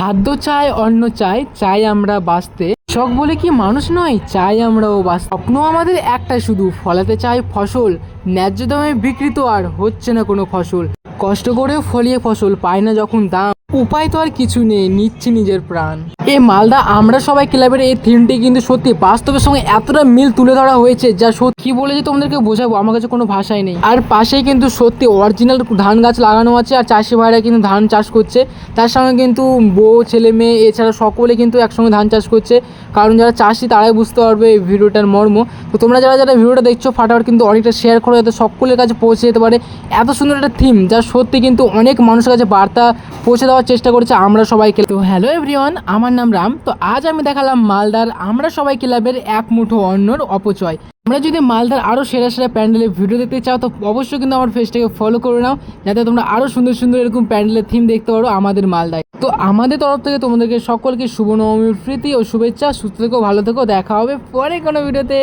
খাদ্য চাই, অন্ন চাই চাই আমরা বাঁচতে। শখ বলে কি মানুষ নয়, চাই আমরাও বাস স্বপ্ন আমাদের একটাই শুধু, ফলাতে চাই ফসল। ন্যায্য দামে বিকৃত আর হচ্ছে না কোনো ফসল। কষ্ট করে ফলিয়ে ফসল পায় না যখন দাম। উপায় তো আর কিছু নেই, নিচ্ছে নিজের প্রাণ। এই মালদা, আমরা সবাই ক্লাবের এই থিমটি কিন্তু সত্যি বাস্তবের সঙ্গে এতটা মিল তুলে ধরা হয়েছে যা সত্যি বলে যে তোমাদেরকে বোঝাবো? আমার কাছে কোনো ভাষাই নেই। আর পাশেই কিন্তু সত্যি অরিজিনাল ধান গাছ লাগানো আছে আর চাষি ভাইরা কিন্তু ধান চাষ করছে। তার সঙ্গে কিন্তু বউ, ছেলে, মেয়ে, এছাড়া সকলে কিন্তু একসঙ্গে ধান চাষ করছে। কারণ যারা চাষি, তারাই বুঝতে পারবে এই ভিডিওটার মর্ম। তো তোমরা যারা যারা ভিডিওটা দেখছ, ফাটাফাট কিন্তু অনেকটা শেয়ার করো যাতে সকলের কাছে পৌঁছে যেতে পারে। এত সুন্দর একটা থিম যা সত্যি কিন্তু অনেক মানুষের কাছে বার্তা পৌঁছে দেওয়ার চেষ্টা করেছে, আমরা সবাইকে তো হ্যালো এভরিওয়ান আমার নাম রাম। তো আজ আমি দেখালাম মালদার আমরা সবাই ক্লাবের এক মুঠো অন্যর অপচয়। তোমরা যদি মালদার আরও সেরা সেরা প্যান্ডেলের ভিডিও দেখতে চাও, তো অবশ্যই কিন্তু আমার ফেসটাকে ফলো করে নাও, যাতে তোমরা আরও সুন্দর সুন্দর এরকম প্যান্ডেলের থিম দেখতে পারো আমাদের মালদায়। তো আমাদের তরফ থেকে তোমাদেরকে সকলকে শুভ নবমীর প্রীতি ও শুভেচ্ছা, সুস্থ থেকো, ভালো থেকো, দেখা হবে পরে কোনো ভিডিওতে